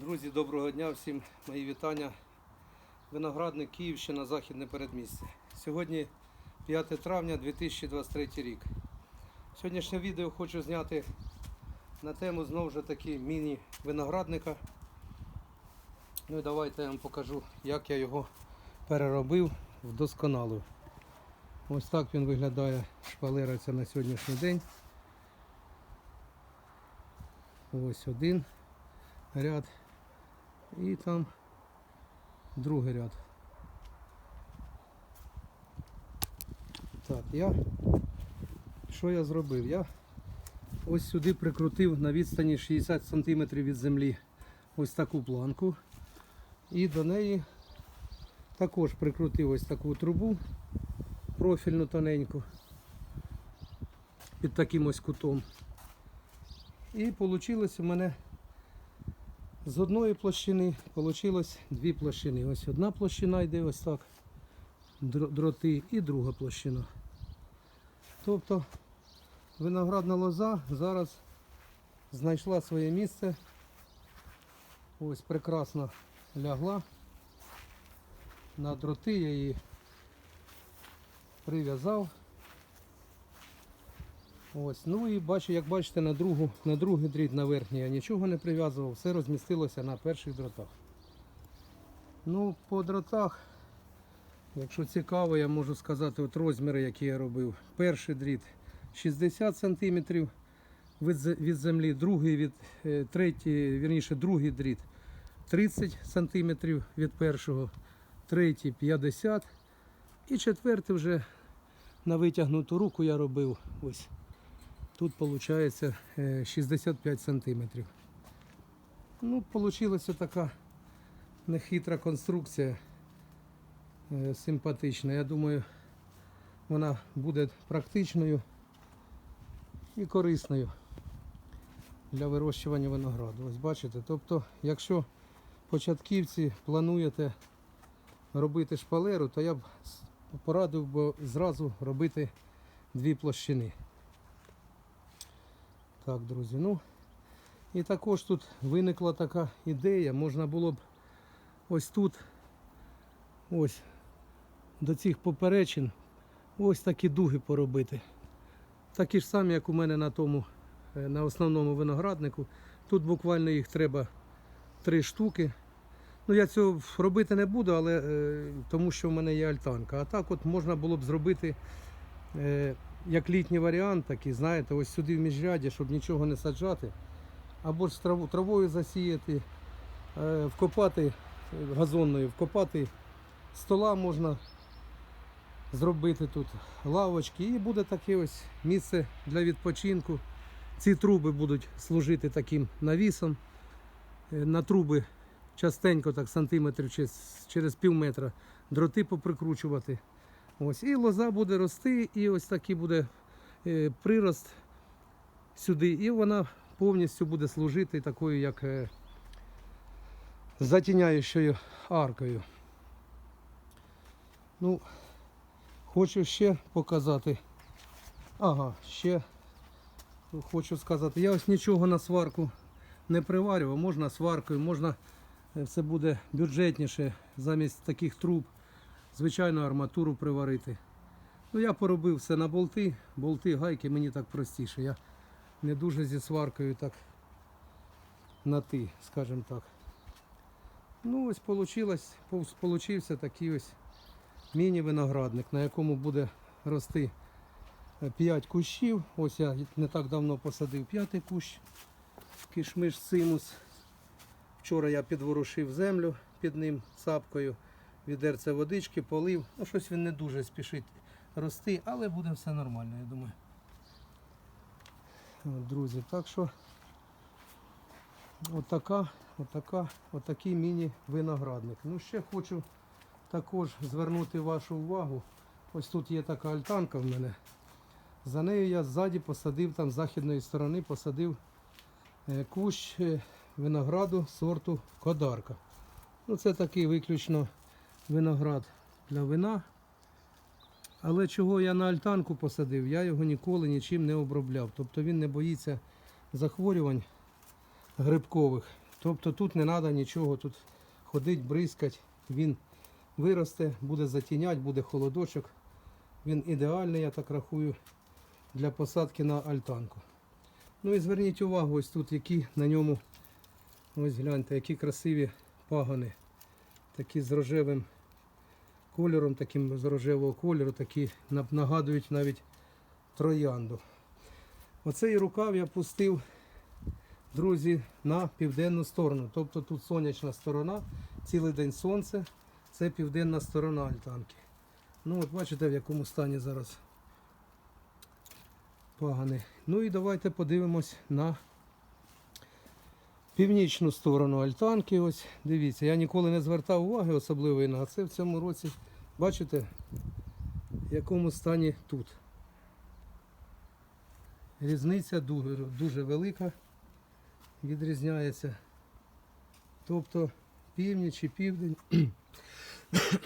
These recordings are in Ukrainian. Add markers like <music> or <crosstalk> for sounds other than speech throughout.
Друзі, доброго дня всім мої вітання. Виноградник Київщина, Західне передмістя. Сьогодні 5 травня 2023 рік. Сьогоднішнє відео хочу зняти на тему знову ж таки міні-виноградника. Ну і давайте я вам покажу, як я його переробив, вдосконалив. Ось так він виглядає шпалера ця на сьогоднішній день. Ось один ряд і там другий ряд. Так, я що я зробив? Я ось сюди прикрутив на відстані 60 см від землі ось таку планку. І до неї також прикрутив ось таку трубу профільну тоненьку під таким ось кутом. І вийшло у мене з одної площини вийшло дві площини. Ось одна площина йде ось так, дроти, і друга площина. Тобто виноградна лоза зараз знайшла своє місце. Ось прекрасно лягла. На дроти я її прив'язав. Ось, ну і бачу, як бачите, на, другу, на другий дріт на верхній я нічого не прив'язував, все розмістилося на перших дротах. Ну, по дротах, якщо цікаво, я можу сказати от розміри, які я робив. Перший дріт 60 см від, від землі, другий від е, третій, вірніше, другий дріт 30 см від першого, третій 50 і четвертий вже на витягнуту руку я робив ось. Тут виходить 65 сантиметрів. Ну, вийшла така нехитра конструкція е, симпатична. Я думаю, вона буде практичною і корисною для вирощування винограду. Ось бачите, тобто, якщо початківці плануєте робити шпалеру, то я б порадив би зразу робити дві площини. Так, друзі, ну і також тут виникла така ідея, можна було б ось тут, ось до цих поперечин, ось такі дуги поробити. Такі ж самі, як у мене на тому, е, на основному винограднику. Тут буквально їх треба три штуки. Ну, я цього робити не буду, але е, тому що в мене є альтанка. А так от можна було б зробити е, як літній варіант, такий, знаєте, ось сюди в міжряді, щоб нічого не саджати. Або ж траву, травою засіяти, е, вкопати газонною, вкопати стола можна зробити тут, лавочки, і буде таке ось місце для відпочинку. Ці труби будуть служити таким навісом. Е, На труби частенько, так сантиметрів через пів метра, дроти поприкручувати. Ось, і лоза буде рости, і ось такий буде е, прирост сюди, і вона повністю буде служити такою, як е, затіняючою аркою. Ну, хочу ще показати. Ага, ще хочу сказати, я ось нічого на сварку не приварював, можна сваркою, можна е, це буде бюджетніше замість таких труб звичайну арматуру приварити. Ну я поробив все на болти, болти, гайки, мені так простіше. Я не дуже зі сваркою так на ти, скажімо так. Ну ось получилось, получився такий ось міні-виноградник, на якому буде рости 5 кущів. Ось я не так давно посадив п'ятий кущ, кишмиш цимус. Вчора я підворушив землю під ним цапкою, відерце водички, полив. Ну, щось він не дуже спішить рости, але буде все нормально, я думаю. От, друзі, так що отака, отака, отакий міні-виноградник. Ну, ще хочу також звернути вашу увагу. Ось тут є така альтанка в мене. За нею я ззаді посадив, там з західної сторони посадив е, кущ е, винограду сорту Кодарка. Ну, це такий виключно виноград для вина. Але чого я на альтанку посадив, я його ніколи нічим не обробляв. Тобто він не боїться захворювань грибкових. Тобто тут не треба нічого, тут ходить, бризкать, він виросте, буде затіняти, буде холодочок. Він ідеальний, я так рахую, для посадки на альтанку. Ну і зверніть увагу, ось тут які на ньому, ось гляньте, які красиві пагони. Такі з рожевим кольором, таким з рожевого кольору, такі нагадують навіть троянду. Оцей рукав я пустив, друзі, на південну сторону. Тобто тут сонячна сторона, цілий день сонце, це південна сторона альтанки. Ну от бачите, в якому стані зараз пагани. Ну і давайте подивимось на північну сторону альтанки. Ось дивіться, я ніколи не звертав уваги особливої на це в цьому році. Бачите, в якому стані тут. Різниця дуже, дуже велика, відрізняється. Тобто північ і південь, <clears throat>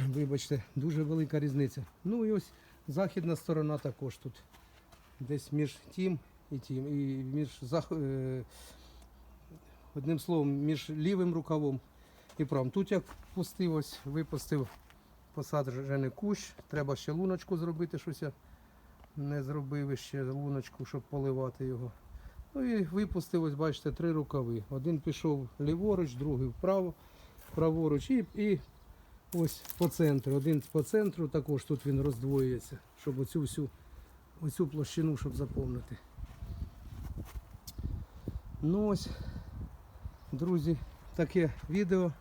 вибачте, дуже велика різниця. Ну і ось західна сторона також тут. Десь між тим і тим. І між зах... одним словом, між лівим рукавом і правим. Тут я пустив ось, випустив посаджений кущ. Треба ще луночку зробити, щось я не зробив ще луночку, щоб поливати його. Ну і випустив, ось бачите, три рукави. Один пішов ліворуч, другий вправо, праворуч і, і ось по центру. Один по центру, також тут він роздвоюється, щоб оцю всю оцю площину, щоб заповнити. Ну ось, друзі, таке відео.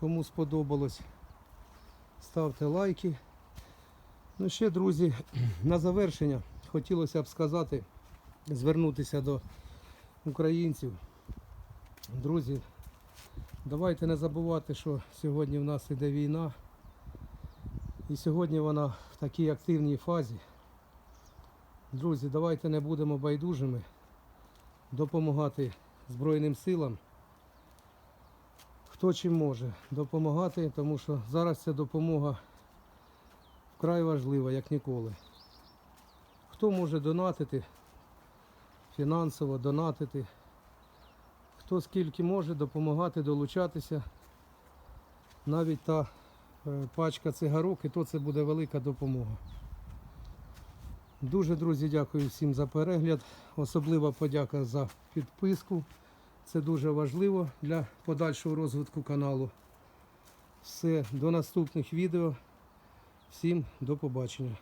Кому сподобалось, ставте лайки. Ну ще, друзі, <clears throat> на завершення хотілося б сказати, звернутися до українців. Друзі, давайте не забувати, що сьогодні в нас іде війна. І сьогодні вона в такій активній фазі. Друзі, давайте не будемо байдужими допомагати Збройним силам. Хто чим може допомагати, тому що зараз ця допомога вкрай важлива, як ніколи. Хто може донатити, фінансово донатити, хто скільки може допомагати, долучатися. Навіть та е, пачка цигарок, і то це буде велика допомога. Дуже, друзі, дякую всім за перегляд. Особлива подяка за підписку. Це дуже важливо для подальшого розвитку каналу. Все, до наступних відео. Всім до побачення.